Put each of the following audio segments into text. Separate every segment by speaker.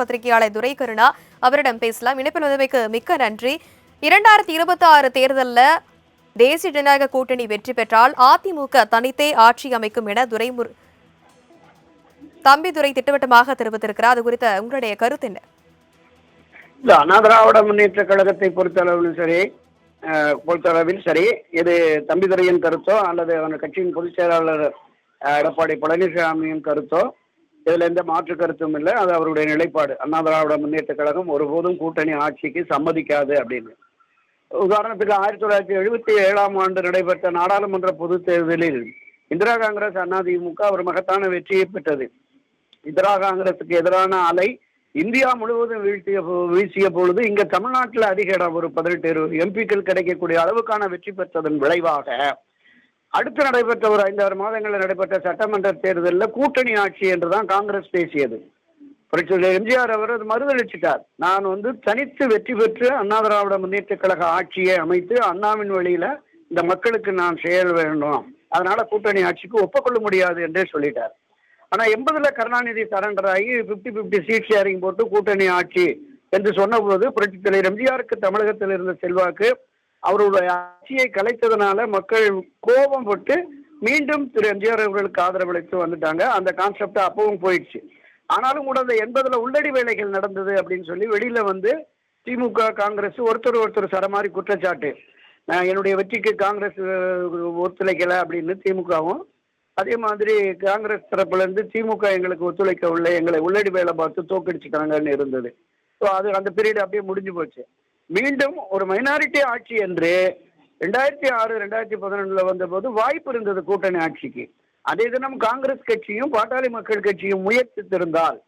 Speaker 1: பத்திரிகையாளர் துரை கருணா அவரிடம் பேசலாம். இணைப்பில் உதவிக்கு மிக்க நன்றி. இரண்டாயிரத்தி இருபத்தி ஆறு தேர்தலில் தேசிய ஜனநாயக கூட்டணி வெற்றி பெற்றால் அதிமுக தனித்தே ஆட்சி அமைக்கும் என துரைமுரு தம்பிதுரை திட்டவட்டமாக தெரிவித்திருக்கிறார். அது குறித்த உங்களுடைய கருத்து என்ன?
Speaker 2: இல்ல அண்ணா திராவிட முன்னேற்ற கழகத்தை பொறுத்தளவில் சரி பொறுத்தளவில் சரி இது தம்பிதுரையின் கருத்தோ அல்லது அவன் கட்சியின் பொதுச் செயலாளர் எடப்பாடி பழனிசாமியின் கருத்தோ இதுல எந்த மாற்று கருத்தும் இல்லை. அது அவருடைய நிலைப்பாடு. அண்ணா திராவிட முன்னேற்ற கழகம் ஒருபோதும் கூட்டணி ஆட்சிக்கு சம்மதிக்காது அப்படின்னு. உதாரணத்துக்கு ஆயிரத்தி தொள்ளாயிரத்தி எழுபத்தி ஏழாம் ஆண்டு நடைபெற்ற நாடாளுமன்ற பொதுத் தேர்தலில் இந்திரா காங்கிரஸ் அதிமுக ஒரு மகத்தான வெற்றியை பெற்றது. இந்திரா காங்கிரசுக்கு எதிரான அலை இந்தியா முழுவதும் வீழ்த்திய போ- வீசிய பொழுது இங்க தமிழ்நாட்டில் அதிக இடம் ஒரு பதினெட்டு இருபது எம்பிக்கள் கிடைக்கக்கூடிய அளவுக்கான வெற்றி பெற்றதன் விளைவாக அடுத்து நடைபெற்ற ஒரு ஐந்தாறு மாதங்களில் நடைபெற்ற சட்டமன்ற தேர்தலில் கூட்டணி ஆட்சி என்று தான் காங்கிரஸ் பேசியது. புரட்சியாளர் எம்ஜிஆர் அவர் அது மறுதளிச்சிட்டார். நான் வந்து தனித்து வெற்றி பெற்று அண்ணா திராவிட முன்னேற்ற கழக ஆட்சியை அமைத்து அண்ணாவின் வழியில இந்த மக்களுக்கு நான் செயல் வேண்டும் அதனால கூட்டணி ஆட்சிக்கு ஒப்புக்கொள்ள முடியாது என்றே சொல்லிட்டார். ஆனா எண்பதுல கருணாநிதி சரண்டர் ஆகி பிப்டி பிப்டி சீட் ஷேரிங் போட்டு கூட்டணி ஆட்சி என்று சொன்னபோது புரட்சித் தலைவர் எம்ஜிஆருக்கு தமிழகத்தில் இருந்த செல்வாக்கு அவருடைய ஆட்சியை கலைத்ததுனால மக்கள் கோபம் பட்டு மீண்டும் திரு எம்ஜிஆர் அவர்களுக்கு ஆதரவளித்து வந்துட்டாங்க. அந்த கான்செப்ட் அப்பவும் போயிடுச்சு. ஆனாலும் கூட அந்த எண்பதுல உள்ளடி வேலைகள் நடந்தது அப்படின்னு சொல்லி வெளியில வந்து திமுக காங்கிரஸ் ஒருத்தர் ஒருத்தர் சரமாரி குற்றச்சாட்டு. நான் என்னுடைய வெற்றிக்கு காங்கிரஸ் ஒத்துழைக்கலை அப்படின்னு திமுகவும் அதே மாதிரி காங்கிரஸ் தரப்புலேருந்து திமுக எங்களுக்கு ஒத்துழைக்கவில்லை எங்களை உள்ளடி வேலை பார்த்து தோக்கடிச்சுட்டாங்கன்னு இருந்தது. ஸோ அது அந்த பீரியட் அப்படியே முடிஞ்சு போச்சு. மீண்டும் ஒரு மைனாரிட்டி ஆட்சி என்று ரெண்டாயிரத்தி ஆறு ரெண்டாயிரத்தி பதினொன்றுல வந்தபோது வாய்ப்பு இருந்தது கூட்டணி ஆட்சிக்கு. அதே தினம் காங்கிரஸ் கட்சியும் பாட்டாளி மக்கள் கட்சியும் முயற்சித்திருந்தால்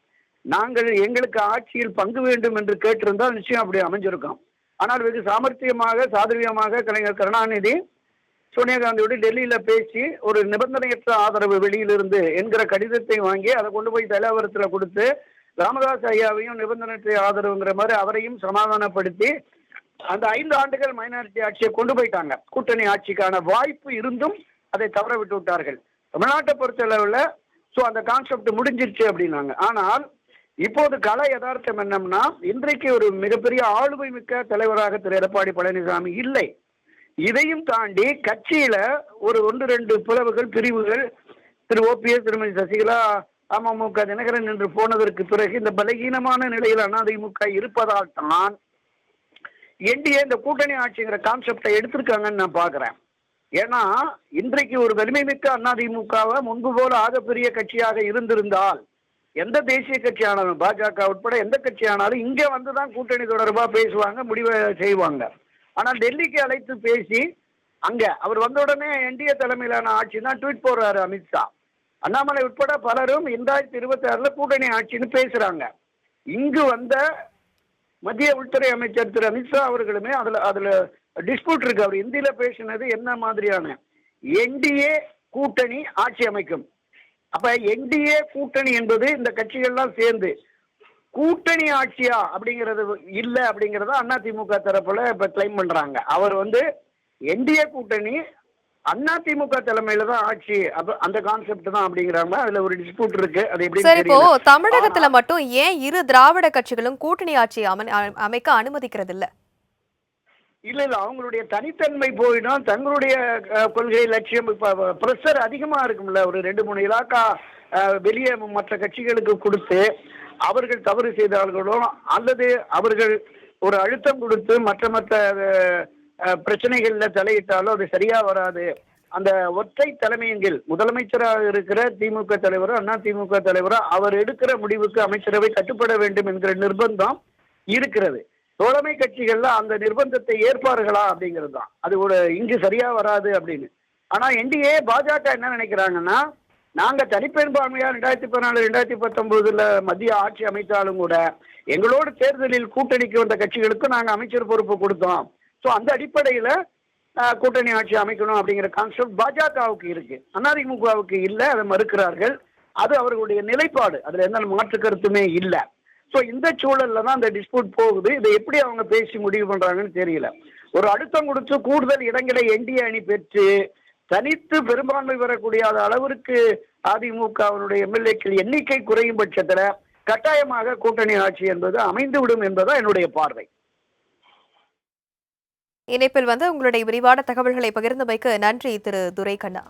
Speaker 2: நாங்கள் எங்களுக்கு ஆட்சியில் பங்கு வேண்டும் என்று கேட்டிருந்தால் நிச்சயம் அப்படி அமைஞ்சிருக்கும். ஆனால் வெகு சாமர்த்தியமாக சாதுரியமாக கலைஞர் கருணாநிதி சோனியா காந்தியோடு டெல்லியில் பேசி ஒரு நிபந்தனையற்ற ஆதரவு வெளியிலிருந்து என்கிற கடிதத்தை வாங்கி அதை கொண்டு போய் தலைவரத்தில் கொடுத்து ராமதாஸ் ஐயாவையும் நிபந்தனையற்ற ஆதரவுங்கிற மாதிரி அவரையும் சமாதானப்படுத்தி அந்த ஐந்து ஆண்டுகள் மைனாரிட்டி ஆட்சியை கொண்டு போயிட்டாங்க. கூட்டணி ஆட்சிக்கான வாய்ப்பு இருந்தும் அதை தவற விட்டு விட்டார்கள். தமிழ்நாட்டை பொறுத்தளவில் ஸோ அந்த கான்செப்ட் முடிஞ்சிருச்சு அப்படின்னாங்க. ஆனால் இப்போது கல யதார்த்தம் என்னம்னா இன்றைக்கு ஒரு மிகப்பெரிய ஆளுமை மிக்க தலைவராக திரு எடப்பாடி பழனிசாமி இல்லை. இதையும் தாண்டி கட்சியில ஒரு ஒன்று ரெண்டு பிளவுகள் பிரிவுகள் திரு ஓபிஎஸ் திருமதி சசிகலா அமமுக தினகரன் என்று போனதற்கு பிறகு இந்த பலகீனமான நிலையில் அதிமுக இருப்பதால் தான் என்டிஏ இந்த கூட்டணி ஆட்சிங்கிற கான்செப்டை எடுத்திருக்காங்கன்னு நான் பார்க்குறேன். ஏன்னா இன்றைக்கு ஒரு வலிமை மிக்க அதிமுகவை முன்பு போல ஆகப்பெரிய கட்சியாக இருந்திருந்தால் எந்த தேசிய கட்சியானாலும் பாஜக உட்பட எந்த கட்சியானாலும் இங்கே வந்து தான் கூட்டணி தொடர்பாக பேசுவாங்க முடிவை செய்வாங்க. ஆனால் டெல்லிக்கு அழைத்து பேசி அங்கே அவர் வந்த உடனே என்டிஏ தலைமையிலான ஆட்சி தான் ட்வீட் போடுறாரு அமித்ஷா. அண்ணாமலை உட்பட பலரும் இரண்டாயிரத்தி இருபத்தி ஆறுல கூட்டணி ஆட்சின்னு பேசுறாங்க. இங்கு வந்த மத்திய உள்துறை அமைச்சர் திரு அமித்ஷா அவர்களுமே அதுல அதுல டிஸ்பியூட் இருக்கு. அவர் இந்தியில பேசினது என்ன மாதிரியான என்டிஏ கூட்டணி ஆட்சி அமைக்கும். அப்ப என்டிஏ கூட்டணி என்பது இந்த கட்சிகள்லாம் சேர்ந்து கூட்டணி ஆட்சியா அப்படிங்கிறது இல்ல அப்படிங்கறத அதிமுக தரப்புல இப்ப கிளைம் பண்றாங்க. அவர் வந்து என்டிஏ கூட்டணி அதிமுக தலைமையில தான் ஆட்சி. அந்த கான்செப்ட் தான் அப்படிங்கிறாங்க. அதுல ஒரு டிஸ்பியூட் இருக்கு. அது எப்படி
Speaker 1: சரி இப்போ தமிழகத்துல மட்டும் ஏன் இரு திராவிட கட்சிகளும் கூட்டணி ஆட்சி அமைக்க அனுமதிக்கிறது இல்ல
Speaker 2: இல்ல. இல்ல அவங்களுடைய தனித்தன்மை போயிடும். தங்களுடைய கொள்கை லட்சியம் இப்ப ப்ரெஷர் அதிகமா இருக்கும்ல. ஒரு ரெண்டு மூணு இலாக்கா வெளியே மற்ற கட்சிகளுக்கு கொடுத்து அவர்கள் தவறு செய்தார்களோ அல்லது அவர்கள் ஒரு அழுத்தம் கொடுத்து மற்ற மற்ற பிரச்சனைகள்ல தலையிட்டாலோ அது சரியா வராது. அந்த ஒற்றை தலைமையின் கீழ் முதலமைச்சராக இருக்கிற திமுக தலைவரோ அண்ணா திமுக தலைவரோ அவர் எடுக்கிற முடிவுக்கு அமைச்சரவை கட்டுப்பட வேண்டும் என்கிற நிர்பந்தம் இருக்கிறது. தோழமை கட்சிகள்ல அந்த நிர்பந்தத்தை ஏற்பார்களா அப்படிங்கிறது தான். அது ஒரு இங்கு சரியா வராது அப்படின்னு. ஆனா என்டிஏ பாஜக என்ன நினைக்கிறாங்கன்னா நாங்க தனிப்பெரும்பான்மையா ரெண்டாயிரத்தி பதினாலு ரெண்டாயிரத்தி பத்தொன்பதுல மத்திய ஆட்சி அமைத்தாலும் கூட எங்களோடு தேர்தலில் கூட்டணிக்கு வந்த கட்சிகளுக்கு நாங்க அமைச்சர் பொறுப்பு கொடுத்தோம். ஸோ அந்த அடிப்படையில் கூட்டணி ஆட்சி அமைக்கணும் அப்படிங்கிற கான்செப்ட் பாஜகவுக்கு இருக்கு. அதிமுகவுக்கு இல்லை அதை மறுக்கிறார்கள். அது அவர்களுடைய நிலைப்பாடு. அதுல எந்த மாற்று கருத்துமே இல்லை. ஸோ இந்த சூழல்ல தான் அந்த டிஸ்பியூட் போகுது. இதை எப்படி அவங்க பேசி முடிவு பண்றாங்கன்னு தெரியல. ஒரு அழுத்தம் கொடுத்து கூடுதல் இடங்களை என்டிஏ அணி பெற்று தனித்து பெரும்பான்மை பெறக்கூடிய அளவிற்கு அதிமுகவினுடைய எம்எல்ஏக்கள் எண்ணிக்கை குறையும் பட்சத்தில் கட்டாயமாக கூட்டணி ஆட்சி என்பது அமைந்துவிடும் என்பதுதான் என்னுடைய பார்வை.
Speaker 1: இணைப்பில் வந்து உங்களுடைய விரிவான தகவல்களை பகிர்ந்தமைக்கு நன்றி திரு துரைக்கண்ணா.